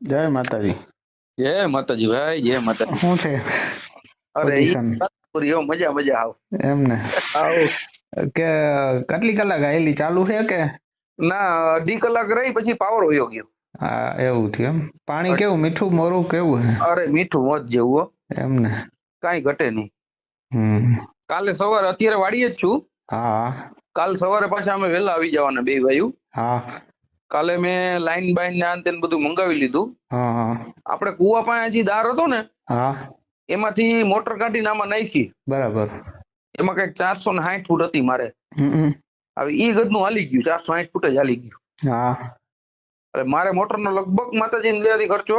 જય માતાજી જય માતાજી ભાઈ જય માતાજી શું છે અરે Position. ઈ વાત પૂરી હો, મજા મજા આવ એમને આવો કે કેટલી કલાક આયેલી ચાલુ છે કે ના અઢી કલાક રહી પછી પાવર વયો ગયો। હા એવું થયું એમ. પાણી કેવું મીઠું મોરું કેવું છે અરે મીઠું મોત જેવું હો. એમને કાંઈ ઘટે નહીં. હમ. કાલે સવારે અત્યારે વાડીએ જ છું. હા. કાલ સવારે પાછા અમે વહેલા આવી જવાના બે ભાઈઓ. હા. કાલે મેં લાઈન બાઈન ને આન બધું મંગાવી લીધું. આપણે કુવા પાસે જે દાર હતો ને એમાંથી મોટર કાઢીને આમાં નાખી. બરાબર. એમાં કંઈક ચારસો ને સાઠ ફૂટ હતી મારે. હવે ઈ ગદનું હાલી ગયું ચારસો સાઠ ફૂટ જ હાલી ગયું. હા. એટલે મારે મોટરનો લગભગ માતાજીને લેવાથી ખર્ચો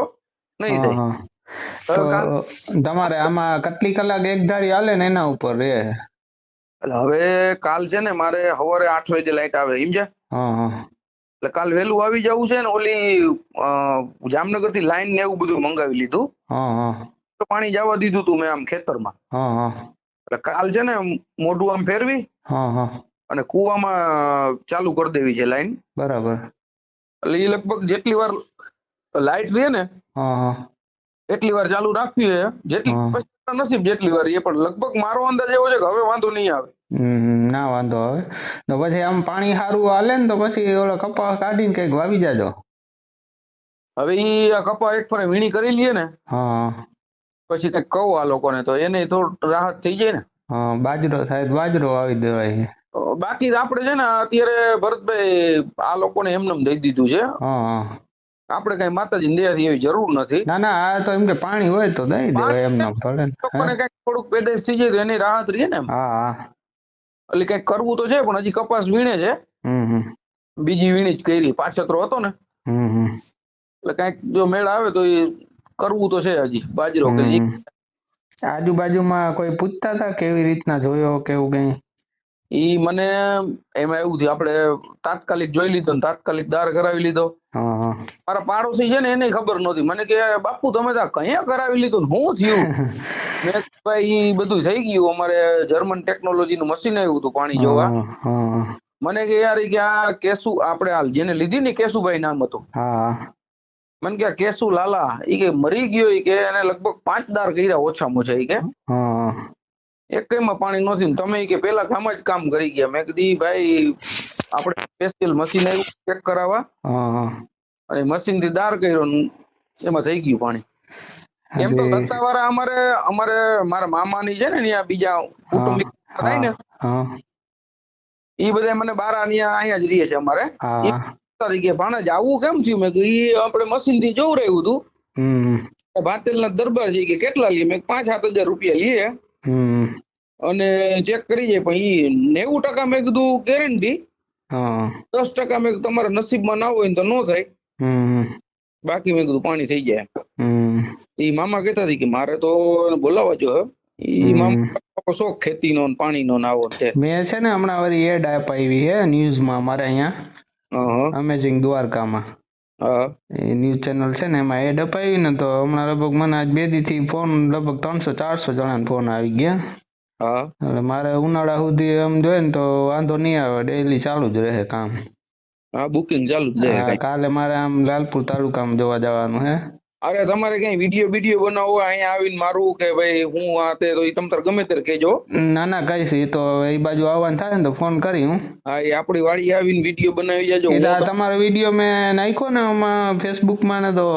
નહીં થાય. તમારે આમાં કેટલી કલાક એક ધારી હાલે ને એના ઉપર રે? એટલે હવે કાલ છે ને મારે સવારે આઠ વાગે લાઈટ આવે સમજ્યા? હા હા. એટલે કાલ વહેલું આવી જવું છે ને ઓલી જામનગરથી લાઈન ને એવું બધું મંગાવી લીધું. પાણી જવા દીધું તું મેં આમ ખેતરમાં. એટલે કાલ છે ને મોઢું આમ ફેરવી અને કુવામાં ચાલુ કરી દેવી છે લાઈન બરાબર. એટલે એ લગભગ જેટલી વાર લાઈટ રહે ને એટલી વાર ચાલુ રાખવી છે. જેટલી નસીબ જેટલી વાર એ પણ લગભગ મારો અંદાજ એવો છે કે હવે વાંધો નહીં આવે. ના વાંધો આવે. તો પછી આમ પાણી સારું હાલે ને તો પછી ઓલો કપા કાઢીને કંઈક વાવી જાજો. હવે ઈ આ કપા એક ફરે વીણી કરી લઈએ ને હા. પછી કંઈક કહું આ લોકોને તો એને થોડું રાહત થઈ જાય ને. હા બાજરો થાય બાજરો આવી દેવાય બાકી આપણે છે ને અત્યારે ભરતભાઈ આ લોકોને એમને દઈ દીધું છે. હા હા. આપણે કઈ માતાજી દયાથી એવી જરૂર નથી. ના ના આ તો એમ કે પાણી હોય તો દઈ દેવાય એમને ભલે ને. લોકોને કંઈક થોડુંક પેદાશ થઈ જાય એની રાહત રહે ને હા હા. એટલે કઈ કરવું તો છે પણ હજી કપાસ વીણે છે. બીજી વીણી જ કરી પાછકરો હતો ને. એટલે કંઈક જો મેળ આવે તો એ કરવું તો છે હજી બાજરો કે જી- આજુબાજુમાં કોઈ પૂછતા હતા કેવી રીતના જોયો કેવું કઈ? ઈ મને એમાં એવું થયું આપણે તાત્કાલિક જોઈ લીધો ને તાત્કાલિક દાર કરાવી લીધો. હા હા. મારા પાડોશી છે ને એને ખબર નહોતી. મને કે બાપુ તમે તો કયા કરાવી લીધું ને શું થયું? મેં ભાઈ ઈ બધું થઈ ગયું. અમારે જર્મન ટેકનોલોજી નું મશીન આવ્યું હતું પાણી જોવા. હા હા. મને કે યાર કે આ કેસુ આપણે હાલ જેને લીધી ને કેશુભાઈ નામ હતું. મને કે કેસુ લાલા. ઈ કે મરી ગયો ઈ કે એને લગભગ પાંચ દાર કર્યા ઓછામાં ઓછા ઈ કે. હા. એકેયમાં પાણી નથી ને તમે કે પેલા કામ જ કામ કરી ગયા. મેં કીધી ભાઈ આપણે સ્પેશિયલ મશીન આવ્યું ચેક કરાવવા. અને મશીનથી દાર કર્યો એમાં થઈ ગયું પાણી. એમ તો રસ્તાવાળા અમારે અમારે મારા મામાની છે ને ત્યાં બીજા કુટુંબિક થાય ને. એ ઈ બધા મને બાર અહીંયા અહીંયા જ રહે છે અમારે. તરીકે ભાણેજ આવું કેમ થયું? મેં કીધું આપણે મશીનથી જોવું રહ્યું હતું. ભાતેલ ના દરબાર છે કે કેટલા લઈએ? મેં પાંચ સાત હજાર રૂપિયા લઈએ. અને ચેક કરી જાય પણ ઈ નેવું ટકા મેં કીધું ગેરંટી દસ ટકા મેં તમારા નસીબમાં ના હોય તો ન થાય. બાકી મેં કીધું પાણી થઈ જાય. હમ. ઈ મામા કહેતા હતી કે મારે તો બોલાવવા જો ઈ. મામા શોખ ખેતીનો ને પાણીનો ને આવો છે. મેં છે ને હમણાં વળી એડ અપાવી છે ન્યૂઝમાં અમારે અહીંયા. અમેઝિંગ દ્વારકામાં. એ ન્યૂઝ ચેનલ છે ને એમાં એડ અપાવી ને તો હમણાં લગભગ મને આજ બે દી થી ફોન લગભગ ત્રણસો ચારસો જણાના ફોન આવી ગયા. હા. એટલે મારે ઉનાળા સુધી એમ જોઈએ ને તો વાંધો નહીં આવે ડેઈલી ચાલુ જ રહે કામ. હા બુકિંગ ચાલુ જ કાલે મારે આમ લાલપુર તાલુકામાં જોવા જવાનું હે. અરે તમારે કઈ વીડિયો વીડિયો બનાવવો અહીંયા આવીને મારું કે ભાઈ હું આ તે તો ઈ તમ તાર ગમે ત્યારે કહેજો. ના ના કહીશ એ તો એ બાજુ આવવાનું થાય ને તો ફોન કરી હું. હા એ આપણી વાડી આવીને વીડિયો બનાવી જજો એ તો તમારો વીડિયો મેં નાખ્યો ને આમાં ફેસબુકમાં ને તો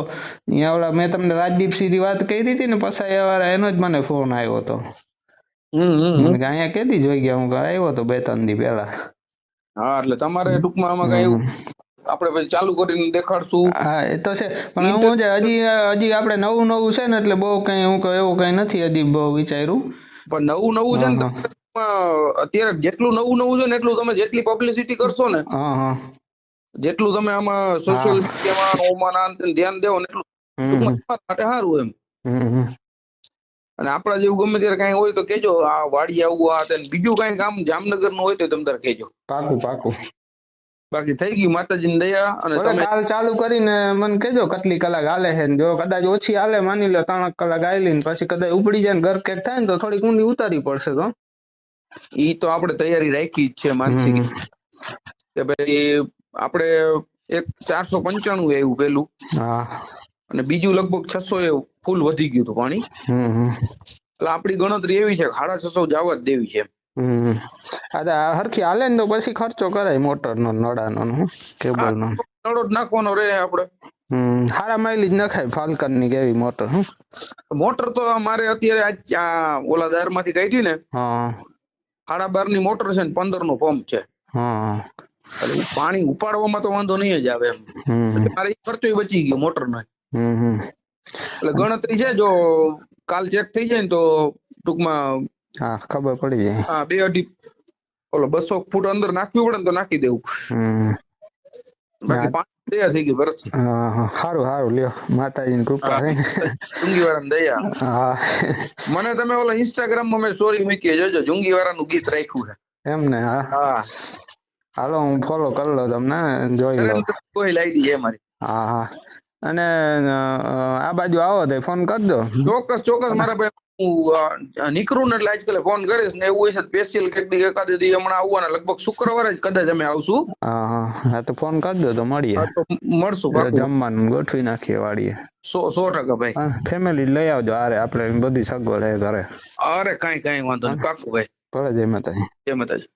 અહીંયા મેં તમને રાજદીપસિંહ સીધી વાત કરી દીધી ને પછી વાળા એનો જ મને ફોન આવ્યો હતો અહીંયા કેદી જોઈ ગયા હું આવ્યો હતો બે ત્રણ દી પહેલા. હા એટલે તમારે ટૂંકમાં આમાં કઈ આપણે પછી ચાલુ કરીને દેખાડશું. હા એ તો છે. પણ હું છે હજી હજી આપણે નવું નવું છે ને એટલે બહુ કઈ હું એવું કઈ નથી હજી બહુ વિચાર્યું. પણ નવું નવું છે ને અત્યારે જેટલું નવું નવું છે ને એટલું તમે જેટલી પબ્લિસિટી કરશો ને હા હા. જેટલું તમે આમાં સોશિયલ મીડિયામાં ઓમાં ધ્યાન દેવો ને એટલું માટે સારું એમ. અને આપણા જેવું ગમે ત્યારે કઈ હોય તો કેજો આ વાડી આવું આ બીજું કઈ કામ જામનગરનું હોય તો તમે તારે કેજો પાકું પાકું. બાકી થઈ ગયું માતાજીની દયા અને તમે કાલ ચાલુ કરીને મને કેજો કેટલી કલાક હાલે છે જો કદાચ ઓછી હાલે માની લો ત્રણ કલાક આવેલી ને પછી કદાચ ઉપડી જાય ને ઘર કેક થાય ને તો થોડીક ઊંડી ઉતારી પડશે તો. ઈ તો આપણે તૈયારી રાખી જ છે માનસિક. કે ભાઈ આપણે એક ચારસો પંચાણું એવું પેલું. હા. અને બીજું લગભગ છસો એ ફૂલ વધી ગયું હતું પાણી. એટલે આપણી ગણતરી એવી છે કે સાડા છસો જવા જ દેવી છે હમ. આ હરખી હાલે ને તો પછી ખર્ચો કરાય મોટર નો નડાનો નો કેબલ નો નળો જ નાખવાનો રે આપણે હમ હારા માઇલેજ નખાય ફાલ્કનની કેવી મોટર હું મોટર તો મારે અત્યારે આજ આ ઓલા દારમાંથી કાઢી ને હા. સાડા બારની મોટર છે ને પંદર નો પંપ છે. હા. પાણી ઉપાડવામાં તો વાંધો નહીં જ આવે એમ. મારે ખર્ચો બચી ગયો મોટર નો એટલે ગણતરી છે જો કાલ ચેક થઈ જાય ને તો ટૂંકમાં હા ખબર પડી જાય. હા બે અઢી ઓલો બસો ફૂટ અંદર નાખવી પડે ને તો નાખી દેવું. બાકી પાણી દયા થઈ ગઈ વરસ સારું સારું લ્યો માતાજીની કૃપા છે. ને જુંગી વાળાની દયા. હા. મને તમે ઓલા ઇન્સ્ટાગ્રામમાં મેં સ્ટોરી મૂકી જોજો જુંગી વાળાનું ગીત રાખ્યું છે. એમ ને હા. હા. હાલો હું ફોલો કરી લો તમને જોઈ લો કોઈ આઈડી છે મારી. હા હા. અને આ બાજુ આવો તો ફોન કરજો ચોક્કસ ચોક્કસ મારા ભાઈ નીકળું ને એટલે આજકાલ ફોન કરીશ ને એવું હશે સ્પેશિયલ કંઈક દી એકાદ દી હમણાં આવવાના લગભગ શુક્રવારે જ કદાચ અમે આવશું. હા હા હા તો ફોન કરજો તો મળીએ. તો મળશું જમવાનું ગોઠવી નાખીએ વાડીએ. સો સો ટકા ભાઈ. ફેમિલી લઈ આવજો અરે આપણે બધી સગવડ હે ઘરે. અરે કઈ કઈ વાંધો નહીં પાકું ભાઈ. ભલે જય માતાજી. જય માતાજી.